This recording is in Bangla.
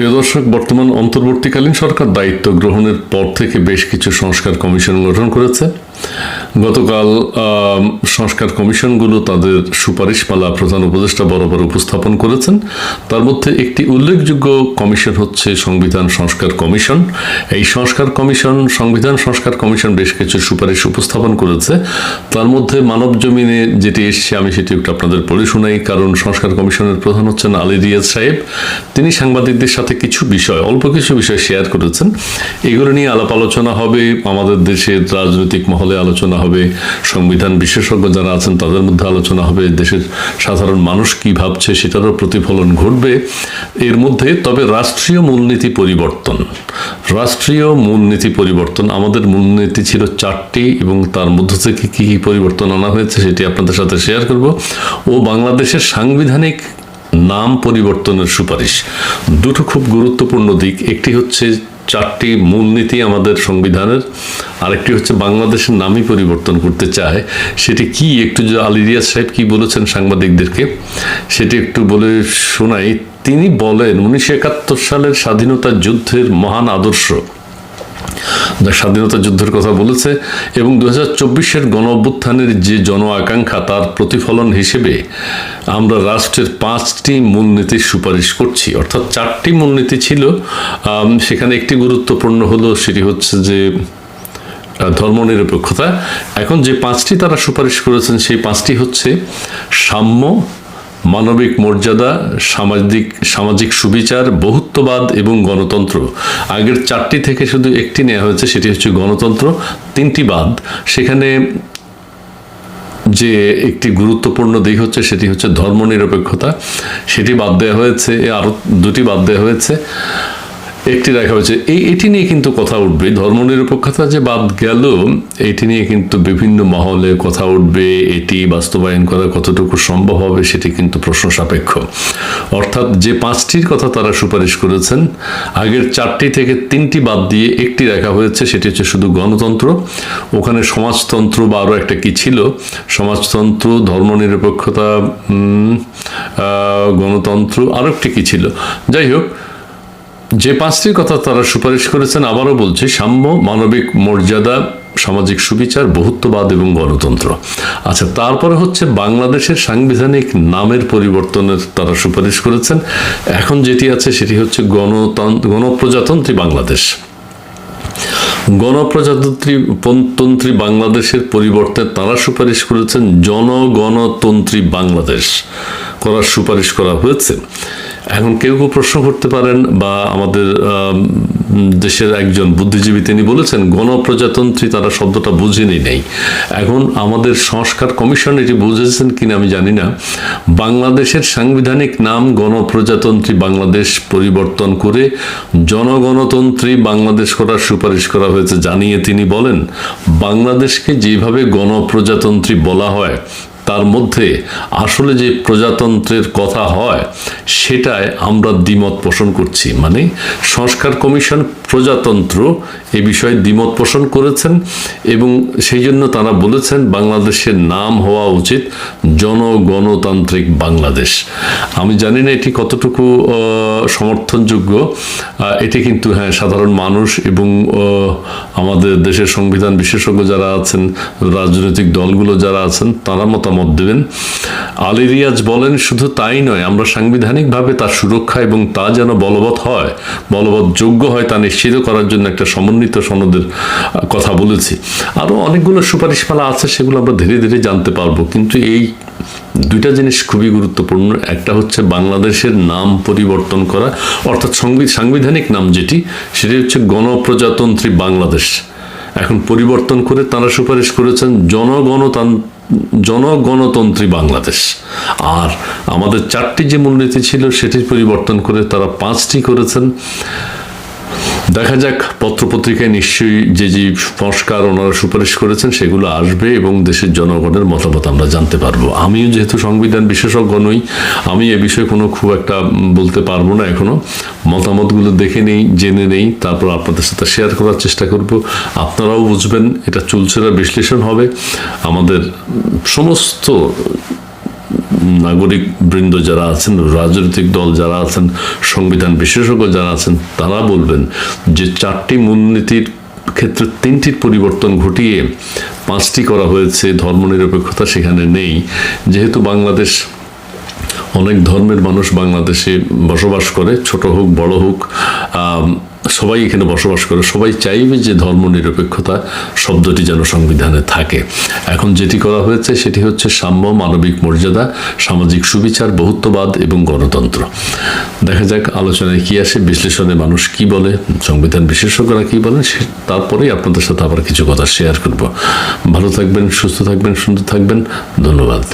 প্রিয় দর্শক, বর্তমান অন্তর্বর্তীকালীন সরকার দায়িত্ব গ্রহণের পর থেকে বেশ কিছু সংস্কার কমিশন গঠন করেছে। গতকাল সংস্কার কমিশনগুলো তাদের সুপারিশমালা প্রধান উপদেষ্টা বরাবর উপস্থাপন করেছেন। তার মধ্যে একটি উল্লেখযোগ্য কমিশন হচ্ছে সংবিধান সংস্কার কমিশন। এই সংস্কার কমিশন, সংবিধান সংস্কার কমিশন বেশ কিছু সুপারিশ উপস্থাপন করেছে। তার মধ্যে মানব জমিনে যেটি এসছে, আমি সেটি একটু আপনাদের পড়ে শোনাই। কারণ সংস্কার কমিশনের প্রধান হচ্ছেন আলী রিয়াজ সাহেব। তিনি সাংবাদিকদের সাথে কিছু বিষয়, অল্প কিছু বিষয় শেয়ার করেছেন। এগুলো নিয়ে আলাপ আলোচনা হবে আমাদের দেশের রাজনৈতিক মহলে। আলোচনা হবে। সংবিধান বিশেষজ্ঞ যারা আছেন, তাদের মধ্যে আলোচনা হবে দেশের সাধারণ মানুষ কি ভাবছে, সেটারও প্রতিফলন ঘটবে। এর মধ্যে তবে রাষ্ট্রীয় মূলনীতি পরিবর্তন। রাষ্ট্রীয় মূলনীতি পরিবর্তন, আমাদের মূলনীতি ছিল চারটি এবং তার মধ্য থেকে কী কী পরিবর্তন আনা হয়েছে সেটি আপনাদের সাথে শেয়ার করব। ও বাংলাদেশের সাংবিধানিক নাম পরিবর্তনের সুপারিশ। দুটো খুব গুরুত্বপূর্ণ দিক, একটি হচ্ছে চারটি মূলনীতি আমাদের সংবিধানের। আরেকটি হচ্ছে বাংলাদেশের নামই পরিবর্তন করতে চায়। সেটি কি? একটু যে আলী রিয়াজ সাহেব কি বলেছেন সাংবাদিকদেরকে? সেটি একটু বলে শোনাই। তিনি বলেন, উনিশশো একাত্তর সালের স্বাধীনতা যুদ্ধের মহান আদর্শ। যা স্বাধীনতা যুদ্ধের কথা বলেছে এবং দু হাজার চব্বিশের গণ অভ্যুত্থানের যে জন আকাঙ্ক্ষা তার প্রতিফলন হিসেবে আমরা রাষ্ট্রের পাঁচটি মূলনীতির সুপারিশ করছি। অর্থাৎ চারটি মূলনীতি ছিল। সেখানে একটি গুরুত্বপূর্ণ হলো, সেটি হচ্ছে যে ধর্মনিরপেক্ষতা। এখন যে পাঁচটি তারা সুপারিশ করেছেন, সেই পাঁচটি হচ্ছে সাম্য মানবিক মর্যাদা, সামাজিক সামাজিক সুবিচার, বহুত্ববাদ এবং গণতন্ত্র। আগের চারটি থেকে শুধু একটি নেওয়া হয়েছে, সেটি হচ্ছে গণতন্ত্র। তিনটি বাদ। সেখানে যে একটি গুরুত্বপূর্ণ দিক হচ্ছে, সেটি হচ্ছে ধর্মনিরপেক্ষতা। সেটি বাদ দেওয়া হয়েছে আরও দুটি বাদ দেওয়া হয়েছে। একটি রাখা হয়েছে এই এটি নিয়ে কিন্তু কথা উঠবে। ধর্মনিরপেক্ষতা যে বাদ গেল, এটি নিয়ে কিন্তু বিভিন্ন মহলে কথা উঠবে, এটি বাস্তবায়ন করা কতটুকু সম্ভব হবে সেটি কিন্তু প্রশ্ন সাপেক্ষ। অর্থাৎ যে পাঁচটির কথা তারা সুপারিশ করেছেন, আগের চারটি থেকে তিনটি বাদ দিয়ে একটি রাখা হয়েছে, সেটি হচ্ছে শুধু গণতন্ত্র। ওখানে সমাজতন্ত্র বা আরও একটা কি ছিল? সমাজতন্ত্র, ধর্মনিরপেক্ষতা গণতন্ত্র, আরও একটি কি ছিল? যাই হোক যে পাঁচটির কথা তারা সুপারিশ করেছেন আবারও বলছি, সাম্য, মানবিক মর্যাদা, সামাজিক সুবিচার, বহুত্ববাদ এবং গণতন্ত্র। আচ্ছা তারপরে হচ্ছে বাংলাদেশের সাংবিধানিক নামের পরিবর্তনের তারা সুপারিশ করেছেন। এখন যেটি আছে সেটি হচ্ছে গণতন্ত্র গণপ্রজাতন্ত্রী বাংলাদেশ। গণপ্রজাতন্ত্রী তন্ত্রী বাংলাদেশের পরিবর্তে তারা সুপারিশ করেছেন জনগণতন্ত্রী বাংলাদেশ করার সুপারিশ করা হয়েছে। এখন কেউ কেউ প্রশ্ন করতে পারেন বা আমাদের দেশের একজন বুদ্ধিজীবী তিনি বলেছেন, গণপ্রজাতন্ত্রী তারা শব্দটা বুঝেনি নেই। এখন আমাদের সংস্কার কমিশন এটি বুঝেছেন কিনা আমি জানি না। বাংলাদেশের সাংবিধানিক নাম গণপ্রজাতন্ত্রী বাংলাদেশ পরিবর্তন করে জনগণতন্ত্রী বাংলাদেশ করার সুপারিশ করা হয়েছে জানিয়ে তিনি বলেন, বাংলাদেশকে যেভাবে গণপ্রজাতন্ত্রী বলা হয় তার মধ্যে আসলে যে প্রজাতন্ত্রের কথা হয়, সেটায় আমরা দ্বিমত পোষণ করছি। মানে সংস্কার কমিশন প্রজাতন্ত্র এ বিষয়ে দ্বিমত পোষণ করেছেন এবং সেই জন্য তারা বলেছেন, বাংলাদেশের নাম হওয়া উচিত জনগণতান্ত্রিক বাংলাদেশ। আমি জানি না এটি কতটুকু সমর্থনযোগ্য। এটি কিন্তু হ্যাঁ সাধারণ মানুষ এবং আমাদের দেশের সংবিধান বিশেষজ্ঞ যারা আছেন, রাজনৈতিক দলগুলো যারা আছেন, তারা মতামত দেবেন। আলী রিয়াজ বলেন, শুধু তাই নয়, আমরা সাংবিধানিকভাবে তার সুরক্ষা এবং তা যেন বলবৎ হয়, বলবৎ যোগ্য হয় তা নিশ্চিত করার জন্য একটা সমন্বিত সনদের কথা বলেছি। আরও অনেকগুলো সুপারিশমালা আছে, সেগুলো আমরা ধীরে ধীরে জানতে পারব। কিন্তু এই দুইটা জিনিস খুবই গুরুত্বপূর্ণ। একটা হচ্ছে বাংলাদেশের নাম পরিবর্তন করা, অর্থাৎ সংবি- সাংবিধানিক নাম যেটি, সেটি হচ্ছে গণপ্রজাতন্ত্রী বাংলাদেশ। এখন পরিবর্তন করে তারা সুপারিশ করেছেন জনগণতান জনগণতন্ত্রী বাংলাদেশ। আর আমাদের চারটি যে মূলনীতি ছিল সেটির পরিবর্তন করে তারা পাঁচটি করেছেন। দেখা যাক, পত্রপত্রিকায় নিশ্চয়ই যে যে সংস্কার ওনারা সুপারিশ করেছেন সেগুলো আসবে এবং দেশের জনগণের মতামত আমরা জানতে পারব। আমিও যেহেতু সংবিধান বিশেষজ্ঞ নই, আমি এ বিষয়ে কোনো খুব একটা বলতে পারব না এখনও। মতামতগুলো দেখে নেই, জেনে নেই, তারপর আপনাদের সাথে শেয়ার করার চেষ্টা করব। আপনারাও বুঝবেন, এটা চুলচেরা বিশ্লেষণ হবে। আমাদের সমস্ত নাগরিক বৃন্দ যারা আছেন, রাজনৈতিক দল যারা আছেন, সংবিধান বিশেষজ্ঞ যারা আছেন, তারা বলবেন যে চারটি মূলনীতির ক্ষেত্রে তিনটির পরিবর্তন ঘটিয়ে পাঁচটি করা হয়েছে, ধর্মনিরপেক্ষতা সেখানে নেই। যেহেতু বাংলাদেশ অনেক ধর্মের মানুষ বাংলাদেশে বসবাস করে, ছোট হোক, বড় হোক সবাই এখানে বসবাস করে, সবাই চাইবে যে ধর্মনিরপেক্ষতা শব্দটি যেন সংবিধানে থাকে। এখন যেটি করা হয়েছে সেটি হচ্ছে সাম্য, মানবিক মর্যাদা, সামাজিক সুবিচার, বহুত্ববাদ এবং গণতন্ত্র। দেখা যাক আলোচনায় কি আসে, বিশ্লেষণে মানুষ কি বলে, সংবিধান বিশেষজ্ঞরা কি বলেন, সে- তারপরেই আপনাদের সাথে আবার কিছু কথা শেয়ার করব। ভালো থাকবেন, সুস্থ থাকবেন, সুন্দর থাকবেন, ধন্যবাদ।